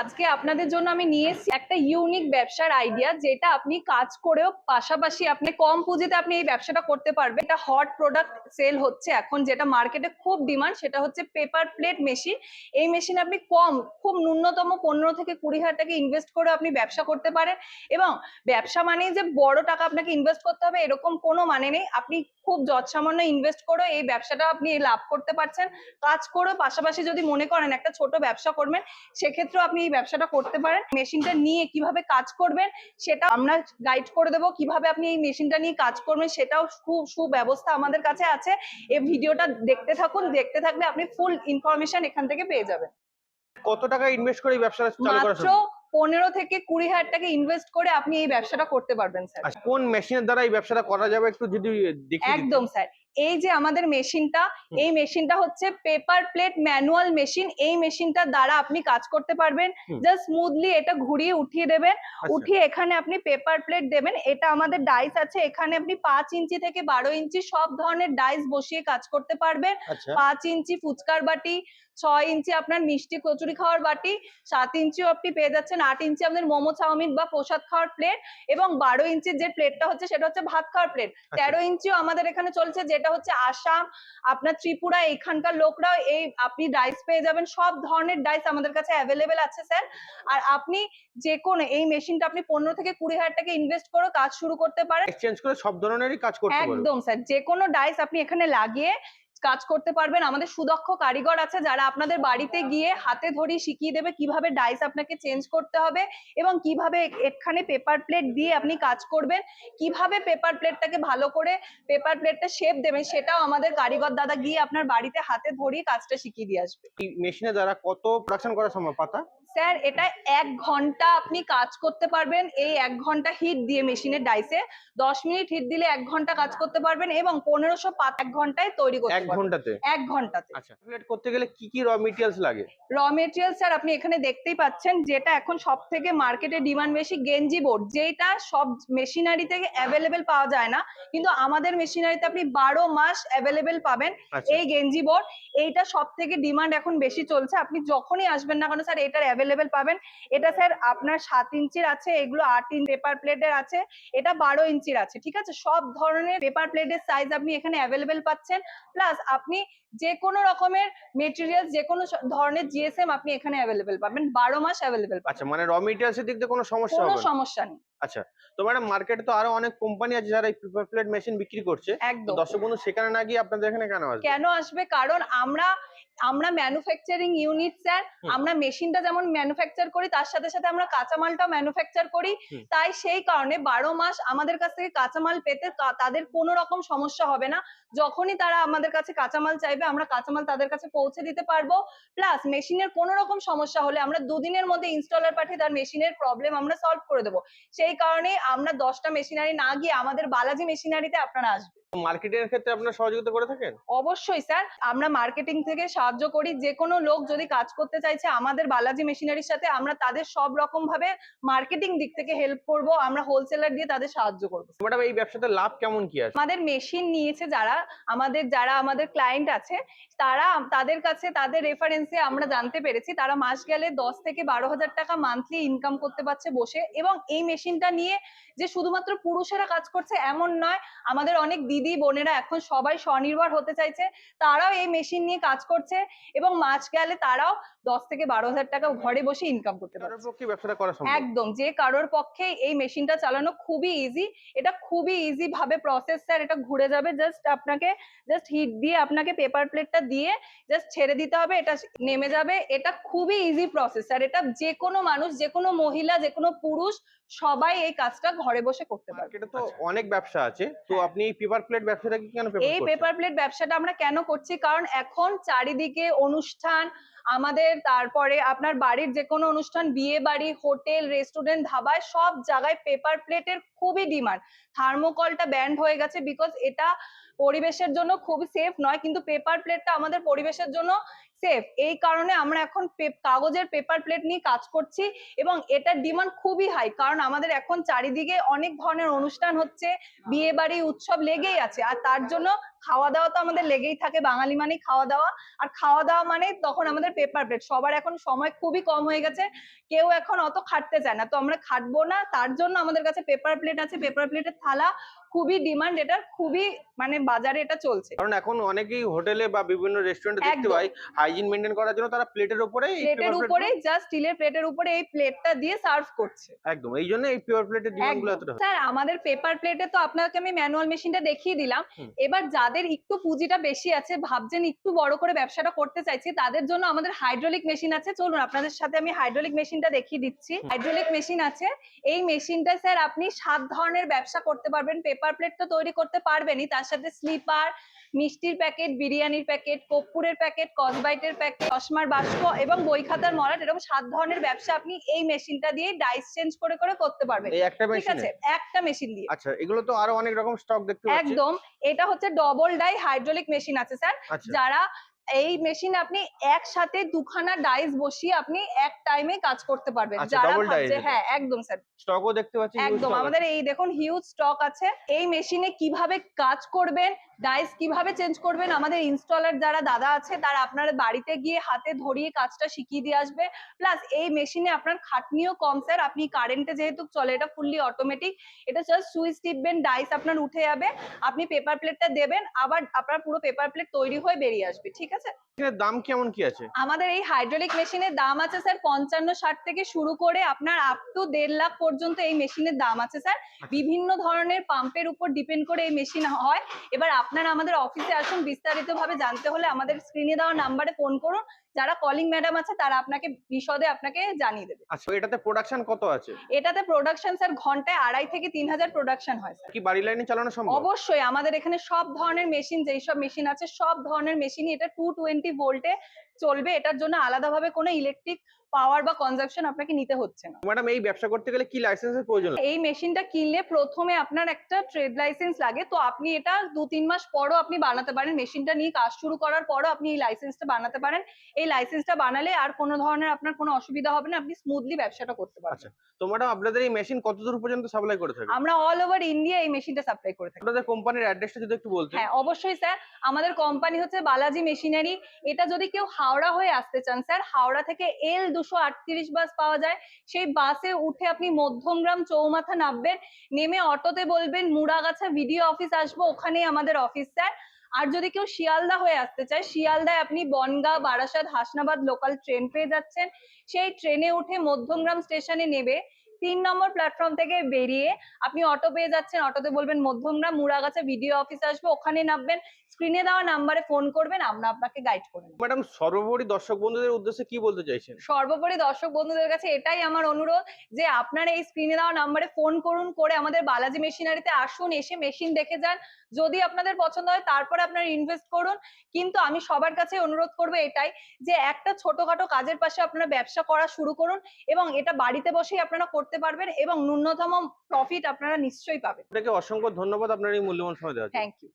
আজকে আপনাদের জন্য আমি নিয়ে এসেছি একটা ইউনিক ব্যবসার আইডিয়া যেটা আপনি কাজ করেও পাশাপাশি আপনি কম পুঁজিতে আপনি এই ব্যবসাটা করতে পারবেন। এটা হট প্রোডাক্ট সেল হচ্ছে এখন, যেটা মার্কেটে খুব ডিমান্ড সেটা হচ্ছে পেপার প্লেট মেশিন এই মেশিন আপনি কম, খুব ন্যূনতম পনেরো থেকে কুড়ি হাজার টাকা ইনভেস্ট করে আপনি ব্যবসা করতে পারেন এবং ব্যবসা মানেই যে বড় টাকা আপনাকে ইনভেস্ট করতে হবে, এরকম কোনো মানে নেই। আপনি খুব যৎসামান্য ইনভেস্ট করে এই ব্যবসাটা আপনি লাভ করতে পারছেন। কাজ করে পাশাপাশি যদি মনে করেন একটা ছোট ব্যবসা করবেন, সেক্ষেত্রেও আপনি এই ব্যবসাটা করতে পারেন মেশিনটা নিয়ে কীভাবে কাজ করবেন সেটা আমরা গাইড করে দেবো কীভাবে আপনি এই মেশিনটা নিয়ে কাজ করবেন সেটাও খুব সুব্যবস্থা আমাদের কাছে আছে। এই ভিডিওটা দেখতে থাকুন দেখতে থাকলে আপনি ফুল ইনফরমেশন এখান থেকে পেয়ে যাবেন। কত টাকা ইনভেস্ট করে এই ব্যবসাটা চালু করা মাত্র? পনেরো থেকে কুড়ি হাজার টাকা ইনভেস্ট করে আপনি এই ব্যবসাটা করতে পারবেন স্যার। আচ্ছা কোন মেশিনের দ্বারা এই ব্যবসাটা করা যাবে একটু যদি একদম স্যার। এই যে আমাদের মেশিনটা এই মেশিনটা হচ্ছে পেপার প্লেট ম্যানুয়াল মেশিন এই মেশিনটার দ্বারা আপনি কাজ করতে পারবেন। জাস্ট স্মুথলি এটা ঘুরিয়ে উঠিয়ে দেবেন আচ্ছা, উঠিয়ে এখানে আপনি পেপার প্লেট দেবেন এটা আমাদের ডাইস আছে এখানে আপনি পাঁচ ইঞ্চি থেকে বারো ইঞ্চি সব ধরনের ডাইস বসিয়ে কাজ করতে পারবেন। আচ্ছা। পাঁচ ইঞ্চি ফুচকার বাটি ছয় ইঞ্চি আপনার মিষ্টি কচুরি খাওয়ার বাটি সাত ইঞ্চিও আপনি পেয়ে যাচ্ছেন আট ইঞ্চি আপনার মোমো চাউমিন বা প্রসাদ খাওয়ার প্লেট এবং বারো ইঞ্চির যে প্লেটটা হচ্ছে সেটা হচ্ছে ভাত খাওয়ার প্লেট আচ্ছা। তেরো ইঞ্চিও আমাদের এখানে চলছে যেটা হচ্ছে আসাম আপনার ত্রিপুরা এখানকার লোকরাও এই আপনি ডাইস পেয়ে যাবেন সব ধরনের ডাইস আমাদের কাছে অ্যাভেলেবেল আছে স্যার আর আপনি যে কোনো এই মেশিনটা আপনি পনেরো থেকে কুড়ি হাজার টাকা ইনভেস্ট করে কাজ শুরু করতে পারেন। এক্সচেঞ্জ করে সব ধরনেরই কাজ করতে একদম স্যার যে কোনো ডাইস আপনি এখানে লাগিয়ে কাজ করতে পারবেন। আমাদের সুদক্ষ কারিগর আছে যারা আপনাদের বাড়িতে গিয়ে হাতে ধরিয়ে শিখিয়ে দেবে কীভাবে ডাইস আপনাকে চেঞ্জ করতে হবে এবং কীভাবে এখানে পেপার প্লেট দিয়ে আপনি কাজ করবেন, কীভাবে পেপার প্লেটটাকে ভালো করে পেপার প্লেটটা শেপ দেবেন সেটাও আমাদের কারিগর দাদা গিয়ে আপনার বাড়িতে হাতে ধরিয়ে কাজটা শিখিয়ে দিয়ে আসবে। মেশিনের দ্বারা কত প্রোডাকশন করা সম্ভব? পাতা? স্যার এটা এক ঘণ্টা আপনি কাজ করতে পারবেন। এই এক ঘণ্টা হিট দিয়ে মেশিনের ডাইসে দশ মিনিট হিট দিলে এক ঘণ্টা কাজ করতে পারবেন এবং পনেরোশো পাত এক ঘন্টায় তৈরি করতে এক ঘন্টাতে? এক ঘন্টাতে। আচ্ছা করতে গেলে কি কি র মেটেরিয়ালস লাগে? র মেটেরিয়াল স্যার আপনি এখানে দেখতেই পাচ্ছেন যেটা এখন সব থেকে মার্কেটে ডিমান্ড বেশি গেঞ্জি বোর্ড যেটা সব মেশিনারি থেকে অ্যাভেলেবেল পাওয়া যায় না কিন্তু আমাদের মেশিনারিতে আপনি বারো মাস অ্যাভেলেবেল পাবেন আচ্ছা। এই গেঞ্জি বোর্ড এইটা সব থেকে ডিমান্ড এখন বেশি চলছে। আপনি যখনই আসবেন না কেন স্যার এটার অ্যাভেলেবেল পাবেন। এটা স্যার আপনার সাত ইঞ্চির আছে এগুলো আট ইঞ্চ পেপার প্লেটের আছে এটা বারো ইঞ্চির আছে ঠিক আছে? সব ধরনের পেপার প্লেটের সাইজ আপনি এখানে অ্যাভেলেবেল পাচ্ছেন। প্লাস আপনি যে কোনো রকমের মেটেরিয়াল যে কোনো ধরনের জিএসএম আপনি এখানে অ্যাভেলেবেল পাবেন। বারো মাস অ্যাভেলেবেল পাচ্ছেন আচ্ছা মানে র মেটেরিয়ালসের দিক দিয়ে কোনো সমস্যা কোনো হবে না? সমস্যা নেই। আচ্ছা তো ম্যাডাম মার্কেটে তো আরও অনেক কোম্পানি আছে যারা এই পেপার প্লেট মেশিন বিক্রি করছে। একদম। দর্শক বন্ধু সেখানে না গিয়ে আপনাদের এখানে কেন আসবে? কেন আসবে? কারণ আমরা আমরা ম্যানুফ্যাকচারিং ইউনিট স্যার আমরা মেশিনটা যেমন ম্যানুফ্যাকচার করি তার সাথে সাথে আমরা কাঁচামালটাও ম্যানুফ্যাকচার করি। তাই সেই কারণে বারো মাস আমাদের কাছ থেকে কাঁচামাল পেতে তাদের কোনো রকম সমস্যা হবে না। যখনই তারা আমাদের কাছে কাঁচামাল চাইবে আমরা কাঁচামাল তাদের কাছে পৌঁছে দিতে পারব। প্লাস মেশিনের কোনো রকম সমস্যা হলে আমরা দুদিনের মধ্যে ইনস্টলার পাঠিয়ে তার মেশিনের প্রবলেম আমরা সলভ করে দেবো। সেই কারণে আমরা দশটা মেশিনারি না গিয়ে আমাদের বালাজি মেশিনারিতে আপনারা আসবেন। মার্কেটিং এর ক্ষেত্রে আপনারা সহযোগিতা করে থাকেন? অবশ্যই স্যার। আমরা মার্কেটিং থেকে সাহায্য করি। যে কোনো লোক যদি কাজ করতে চাইছে আমাদের বালাজি মেশিনারির সাথে আমরা তাদের সব রকম ভাবে মার্কেটিং দিক থেকে হেল্প করব। আমরা হোলসেলার দিয়ে তাদের সাহায্য করব। ম্যাডাম এই ব্যবসাতে লাভ কেমন কি আছে? আমাদের মেশিন নিয়েছে যারা আমাদের যারা আমাদের ক্লায়েন্ট আছে তারা তাদের কাছে তাদের রেফারেন্সে আমরা জানতে পেরেছি তারা মাস গেলে দশ থেকে বারো হাজার টাকা মান্থলি ইনকাম করতে পারছে বসে। এবং এই মেশিনটা নিয়ে যে শুধুমাত্র পুরুষেরা কাজ করছে এমন নয় আমাদের অনেক দিদি বোনেরা এখন সবাই স্বনির্ভর হতে চাইছে। তারাও এই মেশিন নিয়ে কাজ করছে এবং মাস গেলে তারাও দশ থেকে বারো হাজার টাকা ঘরে বসে ইনকাম করতে পারছে। সম্ভব? একদম যে কারোর পক্ষে এই মেশিনটা চালানো খুবই ইজি এটা খুবই ইজি ভাবে প্রসেস স্যার এটা ঘুরে যাবে। জাস্ট আপনাকে জাস্ট হিট দিয়ে আপনাকে পেপার প্লেটটা দিয়ে জাস্ট ছেড়ে দিতে হবে এটা নেমে যাবে। এটা খুবই ইজি প্রসেস স্যার এটা যে কোনো মানুষ যে কোনো মহিলা যে কোনো পুরুষ সবাই এই কাজটা ঘরে বসে করতে পারে মার্কেটে তো অনেক ব্যবসা আছে। তো হ্যাঁ। আপনি পেপার প্লেট ব্যবসাটা কি কেন এই পেপার প্লেট ব্যবসাটা আমরা কেন করছি? কারণ এখন চারিদিকে অনুষ্ঠান আমাদের তারপরে আপনার বাড়ির যে কোনো অনুষ্ঠান বিয়ে বাড়ি হোটেল রেস্টুরেন্ট ধাবায় সব জায়গায় পেপার প্লেটের খুবই ডিমান্ড থার্মোকলটা ব্যান্ড হয়ে গেছে বিকজ এটা পরিবেশের জন্য খুবই সেফ নয় কিন্তু পেপার প্লেটটা আমাদের পরিবেশের জন্য সেফ এই কারণে আমরা এখন কাগজের পেপার প্লেট নিয়ে কাজ করছি এবং এটার ডিমান্ড খুবই হাই কারণ আমাদের এখন চারিদিকে অনেক ধরনের অনুষ্ঠান হচ্ছে বিয়ে বাড়ি উৎসব লেগেই আছে। আর তার জন্য খাওয়া দাওয়া তো আমাদের লেগেই থাকে বাঙালি মানেই খাওয়া দাওয়া আর খাওয়া দাওয়া মানে তখন আমাদের পেপার প্লেট সবার এখন সময় খুবই কম হয়ে গেছে কেউ এখন অত খাটতে চায় না। তো আমরা খাটবো না তার জন্য আমাদের কাছে পেপার প্লেট আছে। পেপার প্লেটের থালা খুবই ডিমান্ড এটার খুবই মানে বাজারে এটা চলছে। কারণ এখন অনেকেই হোটেলে বা বিভিন্ন রেস্টুরেন্টে দেখতে পাই হাইজিন মেনটেন করার জন্য তারা প্লেটের উপরে প্লেটের উপরে জাস্ট স্টিলের প্লেটের উপরে এই প্লেটটা দিয়ে সার্ভ করছে। একদম এই জন্য এই পেপার প্লেটের ডিমান্ডগুলো এতটা স্যার আমাদের পেপার প্লেটে তো আপনাকে আমি ম্যানুয়াল মেশিনটা দেখিয়ে দিলাম। এবার যাদের একটু পুঁজিটা বেশি আছে, ভাবছেন একটু বড় করে ব্যবসাটা করতে চাইছি, তাদের জন্য আমাদের হাইড্রোলিক মেশিন আছে। চলুন, আপনাদের সাথে আমি হাইড্রোলিক মেশিনটা দেখিয়ে দিচ্ছি। হাইড্রোলিক মেশিন আছে। এই মেশিনটা স্যার আপনি সাত ধরনের ব্যবসা করতে পারবেন। পেপার প্লেট তো তৈরি করতে পারবেনই, তার সাথে স্লিপার মিষ্টির প্যাকেট বিরিয়ানির প্যাকেট কর্পূরের প্যাকেট কসবাইটের প্যাকেট চশমার বাস্ক এবং বই খাতার মলাট এরকম সাত ধরনের ব্যবসা আপনি এই মেশিনটা দিয়ে ডাইস চেঞ্জ করে করে করতে পারবেন। ঠিক আছে? একটা মেশিন দিয়ে। আচ্ছা এগুলো তো আরও অনেক রকম স্টক দেখতে পাচ্ছি। একদম। এটা হচ্ছে ডবল ডাই হাইড্রোলিক মেশিন আছে স্যার আচ্ছা। যারা এই মেশিনে আপনি একসাথে দুখানা ডাইস বসিয়ে আপনি এক টাইমে কাজ করতে পারবেন। আচ্ছা, যারা ভাবছে হ্যাঁ একদম স্যার স্টকও দেখতে পাচ্ছি একদম। আমাদের এই দেখুন হিউজ স্টক আছে। এই মেশিনে কীভাবে কাজ করবেন ডাইস কীভাবে চেঞ্জ করবেন? আমাদের ইনস্টলার যারা দাদা আছে তারা আপনার বাড়িতে গিয়ে হাতে ধরিয়ে কাজটা শিখিয়ে দিয়ে আসবে। প্লাস এই মেশিনে আপনার খাটনিও কম স্যার আপনি কারেন্টে যেহেতু চলে এটা ফুললি অটোমেটিক এটা জাস্ট সুইচ টিপবেন ডাইস আপনার উঠে যাবে। আপনি পেপার প্লেটটা দেবেন আবার আপনার পুরো পেপার প্লেট তৈরি হয়ে বেরিয়ে আসবে। ঠিক আছে? দাম কেমন কি আছে? আমাদের এই হাইড্রোলিক মেশিনের দাম আছে স্যার পঞ্চান্ন ষাট থেকে শুরু করে আপনার আপ টু দেড় লাখ পর্যন্ত এই মেশিনের দাম আছে স্যার বিভিন্ন ধরনের পাম্পের উপর ডিপেন্ড করে এই মেশিন হয়। এবার আপনারা আমাদের অফিসে আসুন বিস্তারিত ভাবে জানতে হলে আমাদের স্ক্রিনে দেওয়া নাম্বারে ফোন করুন। যারা কলিং ম্যাডাম আছে তারা আপনাকে বিশদে আপনাকে জানিয়ে দেবে। আচ্ছা এটাতে প্রোডাকশন কত আছে? এটাতে প্রোডাকশন স্যার ঘন্টায় আড়াই থেকে তিন হাজার প্রোডাকশন হয় স্যার কি বাড়ি লাইনে চালানো সম্ভব? অবশ্যই আমাদের এখানে সব ধরনের মেশিন যেই সব মেশিন আছে সব ধরনের মেশিনই এটা টু টোয়েন্টি ভোল্টে চলবে। এটার জন্য আলাদাভাবে কোনো ইলেকট্রিক পাওয়ার বা কনজাম্পশন আপনাকে নিতে হচ্ছে না। ম্যাডাম এই ব্যবসা করতে গেলে কি লাইসেন্সের প্রয়োজন? এই মেশিনটা কিনলে প্রথমে আপনার একটা ট্রেড লাইসেন্স লাগে তো আপনি এটা দু তিন মাস পরও আপনি বানাতে পারেন। মেশিনটা নিয়ে কাজ শুরু করার পরও আপনি এই লাইসেন্সটা বানাতে পারেন। এই লাইসেন্সটা বানালে আর কোনো ধরনের আপনার কোনো অসুবিধা হবে না আপনি স্মুথলি ব্যবসাটা করতে পারবেন। তো ম্যাডাম আপনাদের এই মেশিন কত দূর পর্যন্ত সাপ্লাই করে থাকে? আমরা অল ওভার ইন্ডিয়া এই মেশিনটা সাপ্লাই করে থাকি। আপনাদের কোম্পানির অ্যাড্রেসটা যদি একটু বলতেন। হ্যাঁ অবশ্যই স্যার আমাদের কোম্পানি হচ্ছে বালাজি মেশিনারি এটা যদি কেউ হাওড়া হয়ে আসতে চান স্যার হাওড়া থেকে এল দুশো আটত্রিশ বাস পাওয়া যায়। সেই বাসে উঠে আপনি মধ্যমগ্রাম চৌমাথা নামবেন, নেমে অটোতে বলবেন, মুড়াগাছা ভিডিও অফিস আসব, ওখানেই আমাদের অফিস স্যার আর যদি কেউ শিয়ালদা হয়ে আসতে চায়, শিয়ালদায় আপনি বনগাঁ, বারাসাত, হাসনাবাদ লোকাল ট্রেন পেয়ে যাচ্ছেন। সেই ট্রেনে উঠে মধ্যমগ্রাম স্টেশনে নেবে। তিন নম্বর প্ল্যাটফর্ম থেকে বেরিয়ে আপনি অটো পেয়ে যাচ্ছেন। অটোতে বলবেন মধ্যমগ্রাম মুড়াগাছা ভিডিও অফিস আসবে। ওখানে নামবেন স্ক্রিনে দেওয়া নাম্বারে ফোন করবেন আমরা আপনাকে গাইড করে নেব। ম্যাডাম সর্বোপরি দর্শক বন্ধুদের উদ্দেশ্যে কি বলতে চাইছেন? সর্বোপরি দর্শক বন্ধুদের কাছে এটাই আমার অনুরোধ যে আপনারা এই স্ক্রিনে দেওয়া নাম্বারে ফোন করুন করে আমাদের বালাজি মেশিনারিতে আসুন এসে মেশিন দেখে যান। যদি আপনাদের পছন্দ হয় তারপরে আপনারা ইনভেস্ট করুন। কিন্তু আমি সবার কাছে অনুরোধ করব এটাই যে একটা ছোটখাটো কাজের পাশে আপনারা ব্যবসা করা শুরু করুন এবং এটা বাড়িতে বসেই আপনারা করতে পারবেন এবং ন্যূনতম প্রফিট আপনারা নিশ্চয়ই পাবেন আপনাকে অসংখ্য ধন্যবাদ আপনার এই মূল্যবান সময় দেওয়া জন্য। Thank you